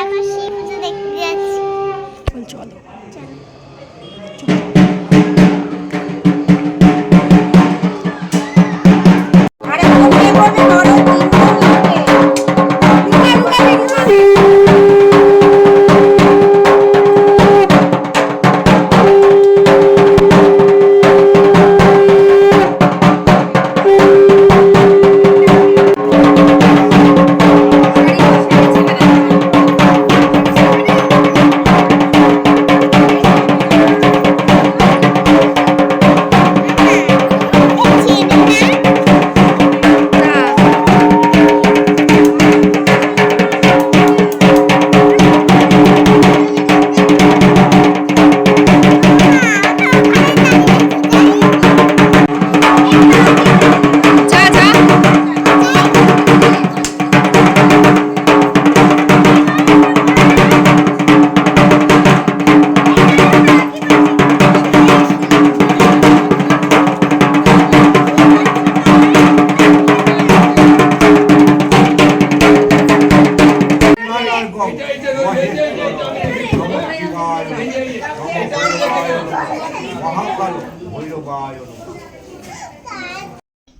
এখন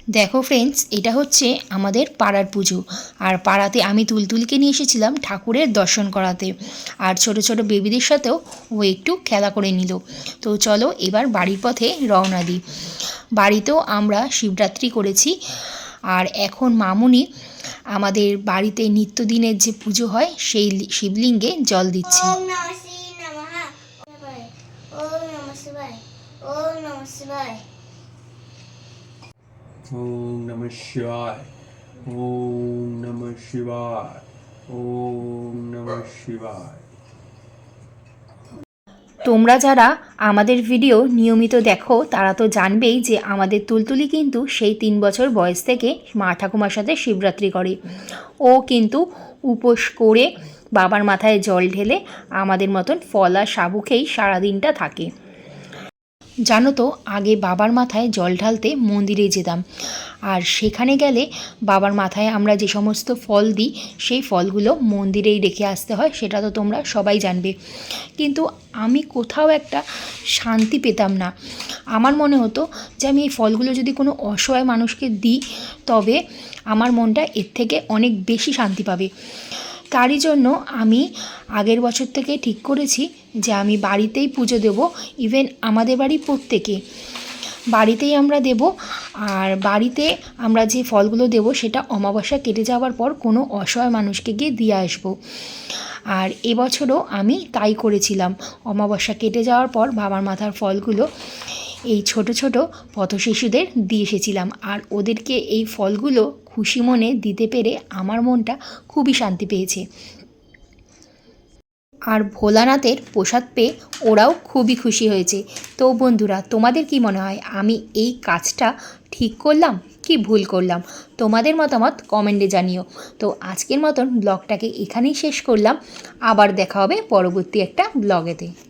দেখো ফ্রেন্ডস এটা হচ্ছে আমাদের পাড়ার পুজো। আর পাড়াতে আমি তুলতুলকে নিয়ে এসেছিলাম ঠাকুরের দর্শন করাতে। আর ছোট ছোট বেবিদের সাথেও ও একটু খেলা করে নিল। তো চলো এবার বাড়ির পথে রওনা দিই। বাড়িতেও আমরা শিবরাত্রি করেছি। আর এখন মামুনি আমাদের বাড়িতে নিত্যদিনের যে পুজো হয় সেই শিবলিঙ্গে জল দিচ্ছে। ওম নম শ্রী ওম নমঃ শিবায় ওম নম শিবায়। তোমরা যারা আমাদের ভিডিও নিয়মিত দেখো, তারা তো জানবেই যে আমাদের তুলতুলি কিন্তু সেই তিন বছর বয়স থেকে মা ঠাকুমার সাথে শিবরাত্রি করে। ও কিন্তু উপোস করে বাবার মাথায় জল ঢেলে আমাদের মতন ফল আর সাবু খেয়েই সারাদিনটা থাকে। জানো তো, আগে বাবার মাথায় জল ঢালতে মন্দিরে যেতাম। আর সেখানে গেলে বাবার মাথায় আমরা যে সমস্ত ফল দিই, সেই ফলগুলো মন্দিরেই রেখে আসতে হয়, সেটা তো তোমরা সবাই জানবে। কিন্তু আমি কোথাও একটা শান্তি পেতাম না। আমার মনে হতো যে আমি এই ফলগুলো যদি কোনো অসহায় মানুষকে দিই, তবে আমার মনটা এর থেকে অনেক বেশি শান্তি পাবে। তারই জন্য আমি আগের বছর থেকে ঠিক করেছি যে আমি বাড়িতেই পুজো দেব ইভেন আমাদের বাড়ি প্রত্যেকে। বাড়িতেই আমরা দেব, আর বাড়িতে আমরা যে ফলগুলো দেব সেটা অমাবস্যা কেটে যাওয়ার পর কোনো অসহায় মানুষকে গিয়ে দিয়ে আসব। আর এবছরও আমি তাই করেছিলাম। অমাবস্যা কেটে যাওয়ার পর বাবার মাথার ফলগুলো এই ছোট ছোট পথ শিশুদের দিয়ে এসেছিলাম। আর ওদেরকে এই ফলগুলো খুশি মনে দিতে পেরে আমার মনটা খুবই শান্তি পেয়েছে। আর ভোলানাথের প্রসাদ পেয়ে ওরাও খুবই খুশি হয়েছে। তো বন্ধুরা, তোমাদের কি মনে হয়, আমি এই কাজটা ঠিক করলাম কি ভুল করলাম? তোমাদের মতামত কমেন্টে জানিও। তো আজকের মতন ব্লগটাকে এখানেই শেষ করলাম। আবার দেখা হবে পরবর্তী একটা ব্লগেতে।